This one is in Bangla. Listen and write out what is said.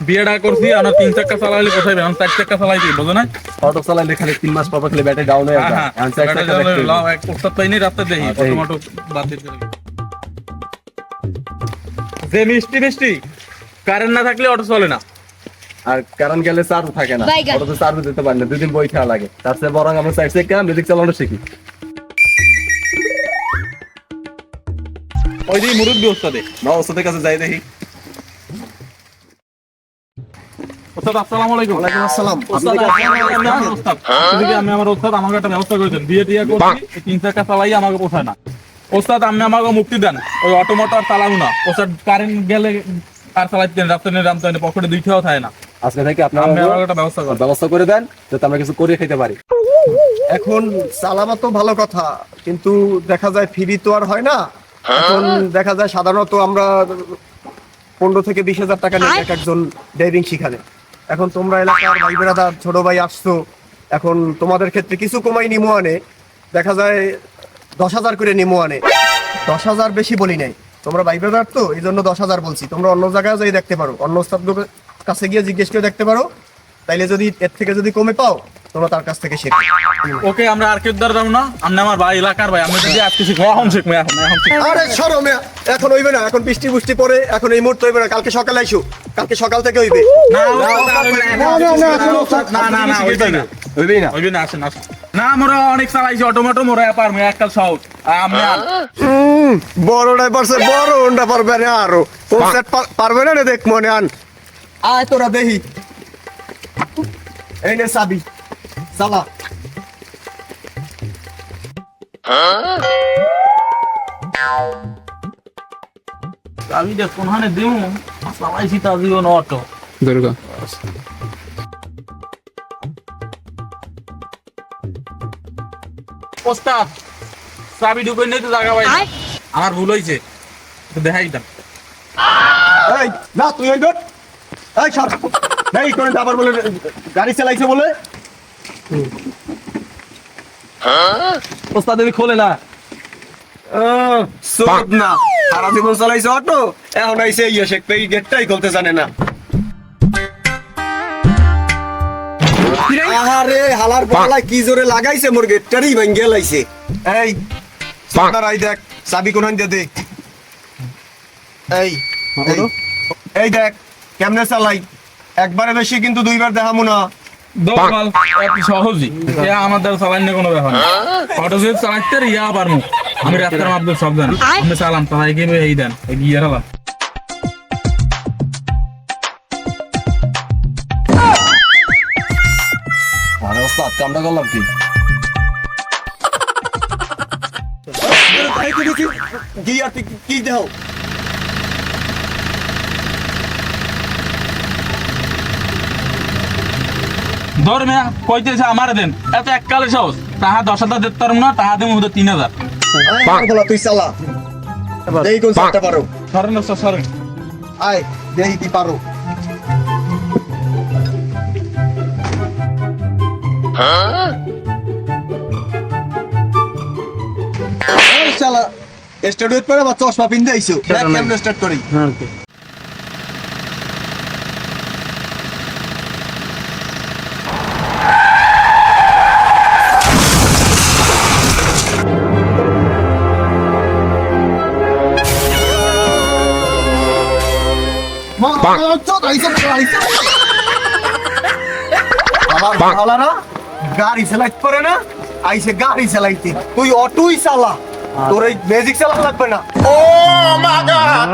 বিয়েটা করছি আমরা তিন চাক্কা চালাইলে কোথায় আমি চার চাক্কা চালাইছি বুঝো না? অটো চালাইলে খালি তিন মাস পর খালি ব্যাটারি ডাউন হয়ে হ্যাঁ যায় হ্যাঁ চার চাকা লাও, এক প্রস্তাব পাইনি রাস্তা দেখি হ্যাঁ। টমেটো বাদ দিতে যে মিষ্টি মিষ্টি কারেন্ট না থাকলে অটো চলে না। আর কারণ গেলে চার্জ থাকে না। অটোতে চার্জ দিতে পারে না দুদিন বই খাওয়া লাগে। তার চেয়ে বরং আমরা চার চাকা মিউজিক চালানো শিখি। ওই দিকে মুরব্বী ওস্তাদে। না ওষুধের কাছে যাই দেখি। ওস্তাদ আসসালামু আলাইকুম। ওয়ালাইকুম আসসালাম। ওস্তাদ, আমি আমার ওস্তাদ। এদিকে আমি আমার ওস্তাদ আমাকে একটা ব্যবস্থা করে দেন বিয়ে টিয়ে করছি তিন চালাই আমাকে পোষায় না। ওস্তাদ আমি আমাকে মুক্তি দেন। ওই অটোমোটর চালাবো না। ওস্তাদ কারেন্ট গেলে আর চালাইতে রাস্তা নিয়ে রামতে পকেটে দুইটাও থাকে না। আজকে থেকে আপনারা একটা ব্যবস্থা করেন। ব্যবস্থা করে দেন যাতে আমরা কিছু করে খেতে পারি। এখন চালাবা তো ভালো কথা কিন্তু দেখা যায় ফ্রি তো আর হয় না। এখন দেখা যায় সাধারণত আমরা পনেরো থেকে বিশ হাজার টাকা নিয়ে এক একজন ড্রাইভিং শিখানে এখন তোমরা এলাকার ভাই বেড়াদার ছোট ভাই আসছো। এখন তোমাদের ক্ষেত্রে কিছু কমাই নিমো আনে। দেখা যায় দশ হাজার করে নিমো আনে। দশ হাজার বেশি বলি নাই। তোমরা ভাই বেড়াদার তো এই জন্য দশ হাজার বলছি। তোমরা অন্য জায়গায় যাই দেখতে পারো। অন্য ওস্তাদের কাছে গিয়ে জিজ্ঞেস করে দেখতে পারো। তাইলে যদি এর থেকে যদি কমে পাও তোমরা তার কাছ থেকে শেখো। ওকে আমরা আর কেউ যাব না। আপনি আমার ভাই এলাকার ভাই। আমি যদি আজকে শিখব এখন শিখব এখন এখন আরে সরো মেয়া। এখন হইবে না। এখন বৃষ্টি বৃষ্টি পরে এখন এই মুহূর্তে হইবে না। কালকে সকালে আইসো। কালকে সকাল থেকে হইবে না হইবে না। না, না, না, হইবে না। হইবে না, আসেন, আসেন। না, মোরা অনেক চালাইছি অটোমেটো মোরা পারব একটা সহজ আমি বড়টাই পারছে বড় ওনটা পারবে না আরও কোন সেট পারবে না দেখ মনে আন আয় তোরা দেখি এই নে চাবি চালা আমি যে কোনখানে দিমু চালাইছি তা জীবন অটো ওস্তাদ চাবি ঢুকে নেই তো জায়গা পাই। আমার ভুল হয়েছে দেখাই দেন এই না তুই এই ডট এই সর এই কোন আবার বলে গাড়ি চালাইছে বলে। ওস্তাদ এদিকে খোলে না। সোদ না। সারা জীবন চালাইছে অটো? এখন আইসে ইয়ে শেখবে এই গেটটাই খুলতে জানে না। আহারে হালার পালা কি জোরে লাগাইছে মোর গেটটারই ভাঙ্গে লাইছে। এই সাদা রাই দেখ চাবি কোন দিয়ে দে এই এই, এই দেখ কেমনে চালাই? একবারে বেশি কিন্তু দুইবার দেখামু না। দোকাল এত সহজই। এ আমার দ্বারা কোনো ব্যাপার না অটো যদি চালাইতে রে, ইয়া পারমু আমি রাস্তার মাপ সব জানি। আমি চালাম চালাই গিয়ে এই দেন। এই গিয়ে রাখলাম আরে ওস্তাদ কামটা করলাম কি? কি কি দেহ ধর মেয়া কইতেছে আমার দেন। এত এককালে সহজ তাহা দশ হাজার দিতে পারব না তাহা দেবো তিন হাজার। তুই চালা। দেই কোন চালাতে পারো। সরেন ওস্তাদ, সরেন আয় দেই কি পারো। চালা শালা স্টার্ট হইতে পারে বা চশমা পিনতে আইছো। দেখ কেমনে স্টার্ট করি। আমার শালারা গাড়ি চালাইতে পারে না আইসে গাড়ি চালাইতে। তুই অটোই চালা। তোর এই ম্যাজিক চালা লাগবে না। ও মা গড